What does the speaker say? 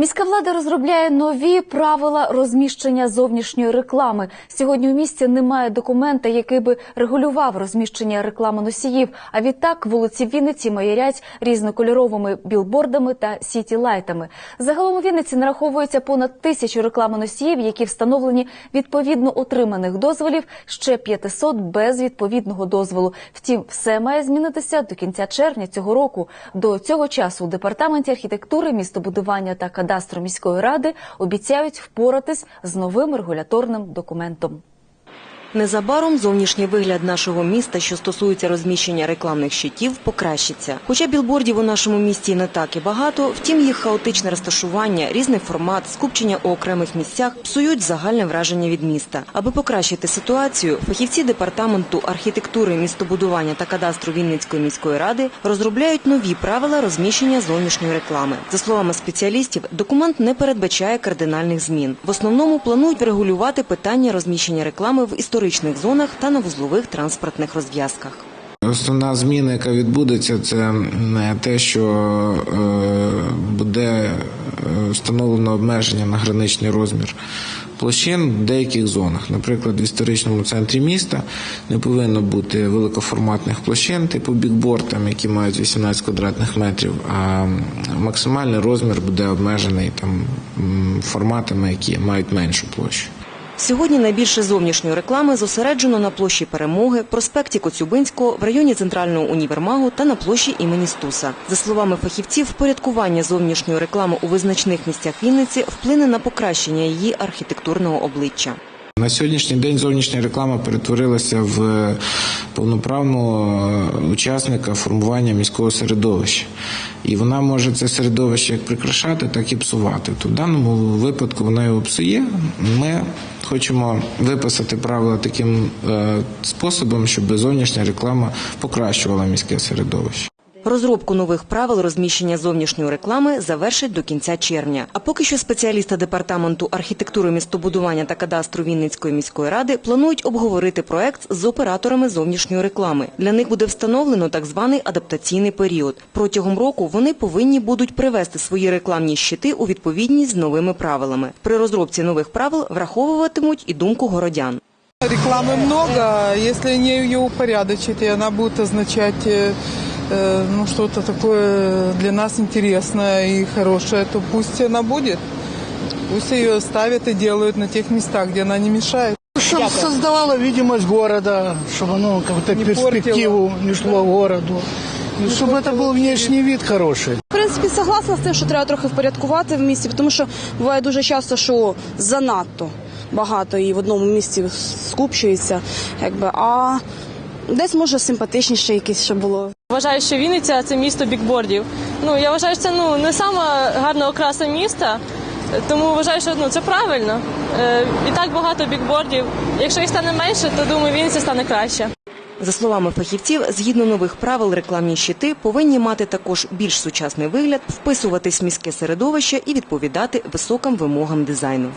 Міська влада розробляє нові правила розміщення зовнішньої реклами. Сьогодні у місті немає документа, який би регулював розміщення рекламоносіїв. А відтак вулиці Вінниці маярять різнокольоровими білбордами та сіті-лайтами. Загалом у Вінниці нараховується понад тисячу рекламоносіїв, які встановлені відповідно отриманих дозволів, ще 500 без відповідного дозволу. Втім, все має змінитися до кінця червня цього року. До цього часу у департаменті архітектури, містобудування та кадастру міської ради обіцяють впоратись з новим регуляторним документом. Незабаром зовнішній вигляд нашого міста, що стосується розміщення рекламних щитів, покращиться. Хоча білбордів у нашому місті не так і багато, втім їх хаотичне розташування, різний формат, скупчення у окремих місцях псують загальне враження від міста. Аби покращити ситуацію, фахівці департаменту архітектури, містобудування та кадастру Вінницької міської ради розробляють нові правила розміщення зовнішньої реклами. За словами спеціалістів, документ не передбачає кардинальних змін. В основному планують врегулювати питання розміщення реклами в історичних зонах та на вузлових транспортних розв'язках. Основна зміна, яка відбудеться, це те, що е, буде е, встановлено обмеження на граничний розмір площин в деяких зонах. Наприклад, в історичному центрі міста не повинно бути великоформатних площин, типу бікборд, там, які мають 18 квадратних метрів, а максимальний розмір буде обмежений там форматами, які мають меншу площу. Сьогодні найбільше зовнішньої реклами зосереджено на площі Перемоги, проспекті Коцюбинського, в районі центрального універмагу та на площі імені Стуса. За словами фахівців, впорядкування зовнішньої реклами у визначних місцях Вінниці вплине на покращення її архітектурного обличчя. На сьогоднішній день зовнішня реклама перетворилася в повноправного е, учасника формування міського середовища. І вона може це середовище як прикрашати, так і псувати. То в даному випадку вона його псує. Ми хочемо виписати правила таким е, способом, щоб зовнішня реклама покращувала міське середовище. Розробку нових правил розміщення зовнішньої реклами завершать до кінця червня. А поки що спеціалісти департаменту архітектури, містобудування та кадастру Вінницької міської ради планують обговорити проект з операторами зовнішньої реклами. Для них буде встановлено так званий адаптаційний період. Протягом року вони повинні будуть привести свої рекламні щити у відповідність з новими правилами. При розробці нових правил враховуватимуть і думку городян. Рекламы много, если не ее упорядочить, и она будет означать э, э, ну, что-то такое для нас интересное и хорошее, то пусть она будет. Пусть ее ставят и делают на тех местах, где она не мешает. Чтобы создавала видимость города, чтобы оно как-то Не перспективу несло городу. И чтобы это был внешний вид хороший. В принципі, согласна з тим, що треба трохи впорядкувати в місті, тому що буває дуже часто, що занадто багато і в одному місці скупчується, якби а десь може симпатичніше якесь ще було. Вважаю, що Вінниця це місто бікбордів. Ну я вважаю, що це ну не сама гарна окраса міста, тому вважаю, що ну це правильно. Е, і так багато бікбордів. Якщо їх стане менше, то думаю, Вінниця стане краще. За словами фахівців, згідно нових правил, рекламні щити повинні мати також більш сучасний вигляд, вписуватись в міське середовище і відповідати високим вимогам дизайну.